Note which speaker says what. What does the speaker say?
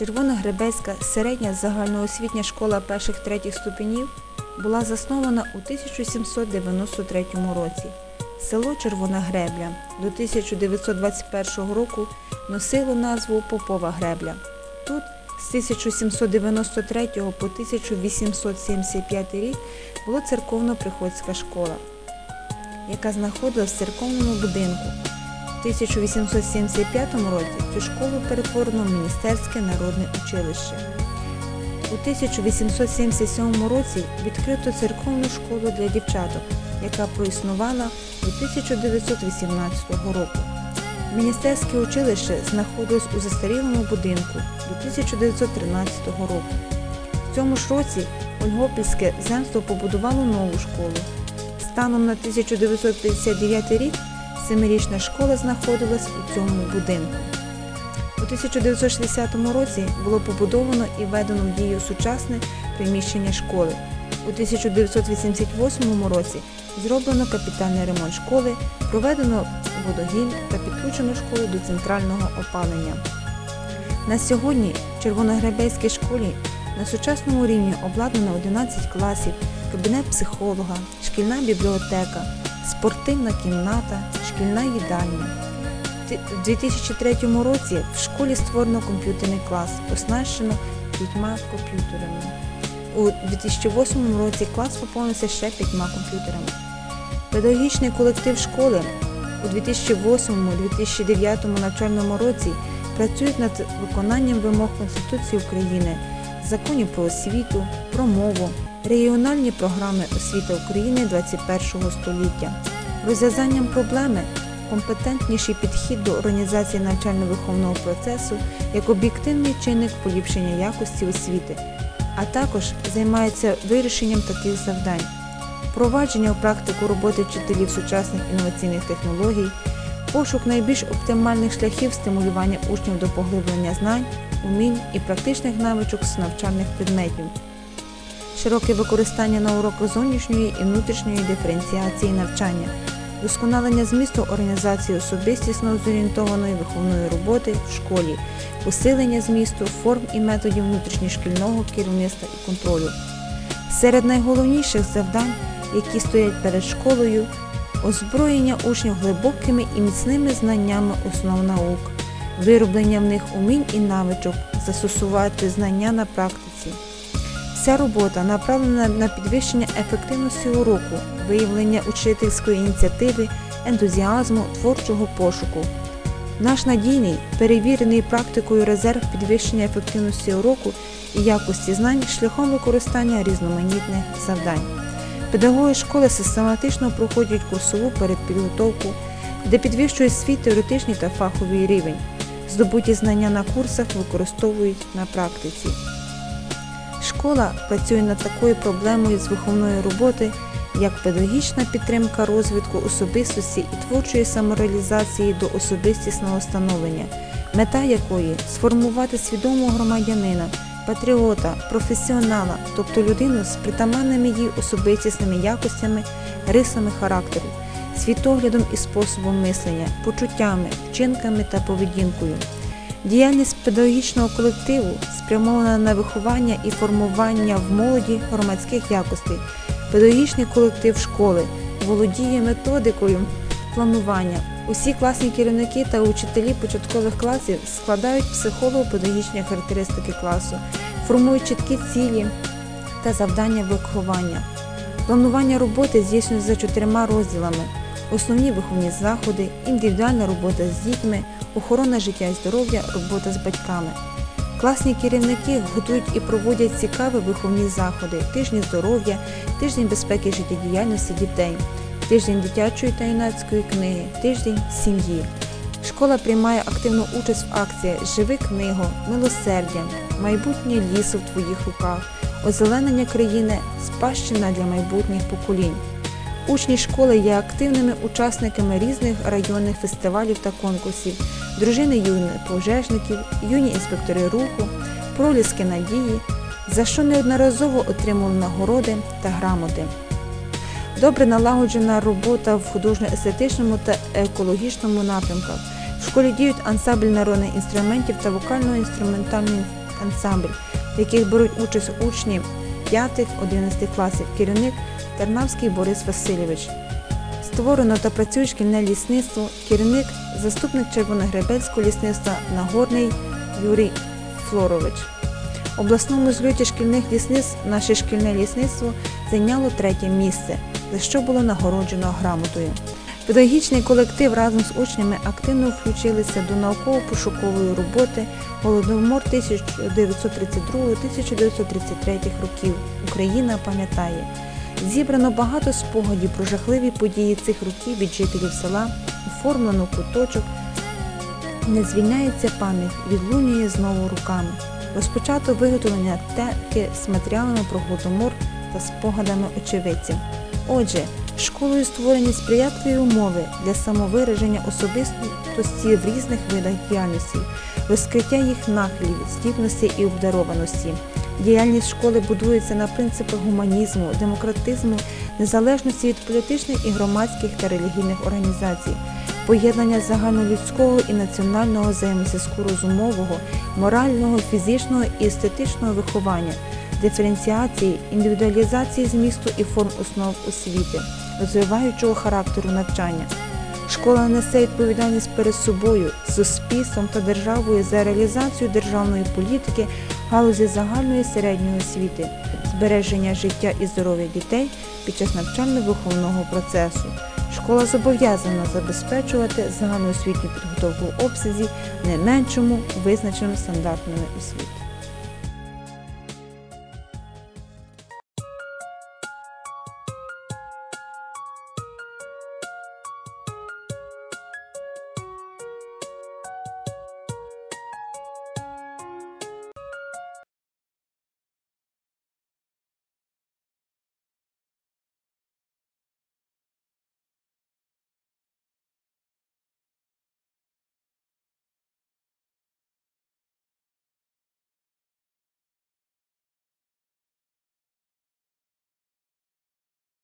Speaker 1: Червоногребельська середня загальноосвітня школа перших третіх ступенів була заснована у 1793 році. Село Червона Гребля до 1921 року носило назву Попова Гребля. Тут з 1793 по 1875 рік була церковно-приходська школа, яка знаходилась в церковному будинку. У 1875 році цю школу перетворено в Міністерське народне училище. У 1877 році відкрито церковну школу для дівчаток, яка проіснувала до 1918 року. Міністерське училище знаходилось у застарілому будинку до 1913 року. В цьому ж році Ольгопільське земство побудувало нову школу. Станом на 1959 рік семирічна школа знаходилась у цьому будинку. У 1960 році було побудовано і введено в дію сучасне приміщення школи. У 1988 році зроблено капітальний ремонт школи, проведено водогін та підключено школу до центрального опалення. На сьогодні в Червоногребельській школі на сучасному рівні обладнано 11 класів, кабінет психолога, шкільна бібліотека, спортивна кімната, шкільна їдальня. У 2003 році в школі створено комп'ютерний клас, оснащено п'ятьма комп'ютерами. У 2008 році клас поповнився ще п'ятьма комп'ютерами. Педагогічний колектив школи у 2008-2009 навчальному році працюють над виконанням вимог Конституції України, законів про освіту, про мову, регіональні програми освіти України 21 століття, розв'язанням проблеми, компетентніший підхід до організації навчально-виховного процесу як об'єктивний чинник поліпшення якості освіти, а також займається вирішенням таких завдань. Впровадження у практику роботи вчителів сучасних інноваційних технологій, пошук найбільш оптимальних шляхів стимулювання учнів до поглиблення знань, умінь і практичних навичок з навчальних предметів, широке використання на уроках зовнішньої і внутрішньої диференціації навчання, досконалення змісту організації особистісно зорієнтованої виховної роботи в школі, посилення змісту, форм і методів внутрішньошкільного керівництва і контролю. Серед найголовніших завдань які стоять перед школою, озброєння учнів глибокими і міцними знаннями основ наук, вироблення в них умінь і навичок, застосувати знання на практиці. Вся робота направлена на підвищення ефективності уроку, виявлення учительської ініціативи, ентузіазму, творчого пошуку. Наш надійний, перевірений практикою резерв підвищення ефективності уроку і якості знань шляхом використання різноманітних завдань. Педагоги школи систематично проходять курсову передпідготовку, де підвищують свій теоретичний та фаховий рівень. Здобуті знання на курсах використовують на практиці. Школа працює над такою проблемою з виховної роботи, як педагогічна підтримка розвитку особистості і творчої самореалізації до особистісного становлення, мета якої сформувати свідомого громадянина патріота, професіонала, тобто людину з притаманними їй особистісними якостями, рисами характеру, світоглядом і способом мислення, почуттями, вчинками та поведінкою. Діяльність педагогічного колективу спрямована на виховання і формування в молоді громадських якостей. Педагогічний колектив школи володіє методикою планування. Усі класні керівники та учителі початкових класів складають психолого-педагогічні характеристики класу, формують чіткі цілі та завдання виховання. Планування роботи здійснюється за чотирма розділами: основні виховні заходи, індивідуальна робота з дітьми, охорона життя і здоров'я, робота з батьками. Класні керівники готують і проводять цікаві виховні заходи, тижні здоров'я, тиждень безпеки життєдіяльності дітей тиждень дитячої та юнацької книги, тиждень сім'ї. Школа приймає активну участь в акціях Живи книгу, милосердя, майбутнє лісу в твоїх руках, озеленення країни, спадщина для майбутніх поколінь. Учні школи є активними учасниками різних районних фестивалів та конкурсів, дружини юних пожежників, юні інспектори руху, проліски надії, за що неодноразово отримували нагороди та грамоти. Добре налагоджена робота в художньо-естетичному та екологічному напрямках. В школі діють ансамбль народних інструментів та вокально-інструментальний ансамбль, в яких беруть участь учні 5-11 класів, керівник Тарнавський Борис Васильович. Створено та працює шкільне лісництво, керівник, заступник Червоногребельського лісництва Нагорний Юрій Флорович. В обласному зльоті шкільних лісництв наше шкільне лісництво зайняло третє місце, за що було нагороджено грамотою. Педагогічний колектив разом з учнями активно включилися до науково-пошукової роботи Голодомор 1932-1933 років. Україна пам'ятає. Зібрано багато спогадів про жахливі події цих років від жителів села, оформлено куточок. Не звільняється пам'ять, відлунює знову руками. Розпочато виготовлення теки з матеріалами про голодомор та спогадами очевидців. Отже, школою створені сприятливі умови для самовираження особистості в різних видах діяльності, розкриття їх нахилів, здібності і обдарованості. Діяльність школи будується на принципах гуманізму, демократизму, незалежності від політичних і громадських та релігійних організацій, поєднання загальнолюдського і національного взаємозв'язку розумового, морального, фізичного і естетичного виховання, диференціації, індивідуалізації змісту і форм основ освіти, розвиваючого характеру навчання. Школа несе відповідальність перед собою, суспільством та державою за реалізацію державної політики галузі загальної середньої освіти, збереження життя і здоров'я дітей під час навчально-виховного процесу. Школа зобов'язана забезпечувати загальноосвітню підготовку в обсязі не меншому визначеному стандартами освіти.